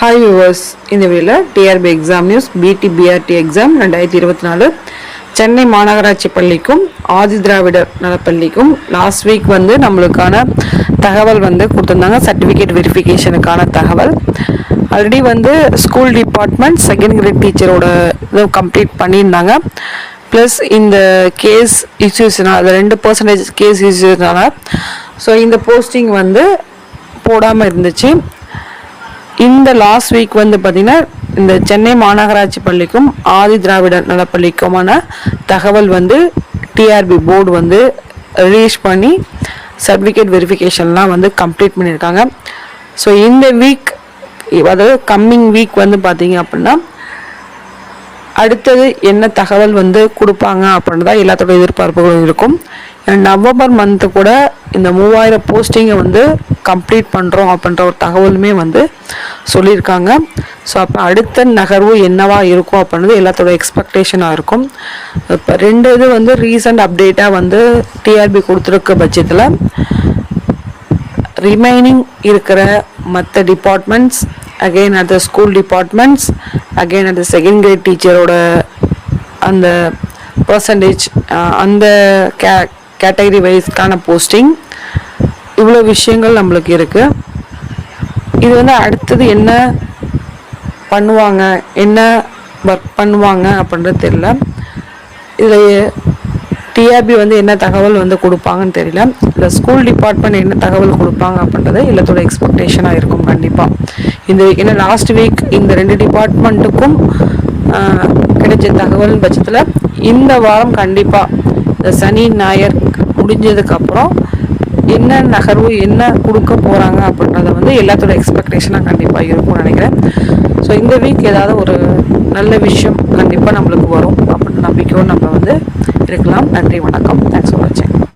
Hi viewers இந்த வீடியோவில் TRB exam news BT BRT exam ரெண்டாயிரத்தி இருபத்தி நாலு. சென்னை மாநகராட்சி பள்ளிக்கும் ஆதி திராவிடர் நலப்பள்ளிக்கும் லாஸ்ட் வீக் வந்து நம்மளுக்கான தகவல் வந்து கொடுத்துருந்தாங்க. சர்டிஃபிகேட் வெரிஃபிகேஷனுக்கான தகவல். ஆல்ரெடி வந்து ஸ்கூல் டிபார்ட்மெண்ட் செகண்ட் கிரேட் டீச்சரோட இது கம்ப்ளீட் பண்ணியிருந்தாங்க. ப்ளஸ் இந்த கேஸ் இஷ்யூஸ்னால் அது ரெண்டு பர்சன்டேஜ் கேஸ் இஷ்யூஸ்னால ஸோ இந்த போஸ்டிங் வந்து போடாமல் இருந்துச்சு. இந்த லாஸ்ட் வீக் வந்து பார்த்திங்கன்னா இந்த சென்னை மாநகராட்சி பள்ளிக்கும் ஆதி திராவிடர் நலப்பள்ளிக்குமான தகவல் வந்து டிஆர்பி போர்டு வந்து ரிலீஸ் பண்ணி சர்டிஃபிகேட் வெரிஃபிகேஷன்லாம் வந்து கம்ப்ளீட் பண்ணியிருக்காங்க. ஸோ இந்த வீக் அதாவது கம்மிங் வீக் வந்து பார்த்தீங்க அப்படின்னா அடுத்தது என்ன தகவல் வந்து கொடுப்பாங்க அப்படின்னு தான் எல்லாத்தோட எதிர்பார்ப்புகளும் இருக்கும். நவம்பர் மந்த்து கூட இந்த மூவாயிரம் போஸ்டிங்கை வந்து கம்ப்ளீட் பண்ணுறோம் அப்படின்ற ஒரு தகவலுமே வந்து சொல்லியிருக்காங்க. ஸோ அப்போ அடுத்த நகர்வு என்னவாக இருக்கும் அப்படின்றது எல்லாத்தோட எக்ஸ்பெக்டேஷனாக இருக்கும். இப்போ ரெண்டு இது வந்து ரீசன்ட் அப்டேட்டாக வந்து டிஆர்பி கொடுத்துருக்க பட்சத்தில் ரிமைனிங் இருக்கிற மற்ற departments again at the school departments again at the second grade டீச்சரோட அந்த பர்சன்டேஜ் அந்த கே கேட்டகரி வைஸ்க்கான போஸ்டிங் இவ்வளோ விஷயங்கள் நம்மளுக்கு இருக்குது இது வந்து அடுத்தது என்ன பண்ணுவாங்க என்ன ஒர்க் பண்ணுவாங்க அப்படின்றது தெரியல. இதில் டிஆர்பி வந்து என்ன தகவல் வந்து கொடுப்பாங்கன்னு தெரியல. இல்லை ஸ்கூல் டிபார்ட்மெண்ட் என்ன தகவல் கொடுப்பாங்க அப்படின்றது எல்லாத்தோட எக்ஸ்பெக்டேஷனாக இருக்கும் கண்டிப்பாக இந்த week- ஏன்னா லாஸ்ட் வீக் இந்த ரெண்டு டிபார்ட்மெண்ட்டுக்கும் கிடைச்ச தகவல் பட்சத்தில் இந்த வாரம் கண்டிப்பாக இந்த சனி ஞாயர் முடிஞ்சதுக்கப்புறம் என்ன நகர்வு என்ன கொடுக்க போகிறாங்க அப்படின்றத வந்து எல்லாத்தோட எக்ஸ்பெக்டேஷனாக கண்டிப்பாக இருக்கும்னு நினைக்கிறேன். ஸோ இந்த வீக் ஏதாவது ஒரு நல்ல விஷயம் கண்டிப்பாக நம்மளுக்கு வரும் அப்படின்ற நம்பிக்கையோடு நம்ம வந்து இருக்கலாம். நன்றி வணக்கம்.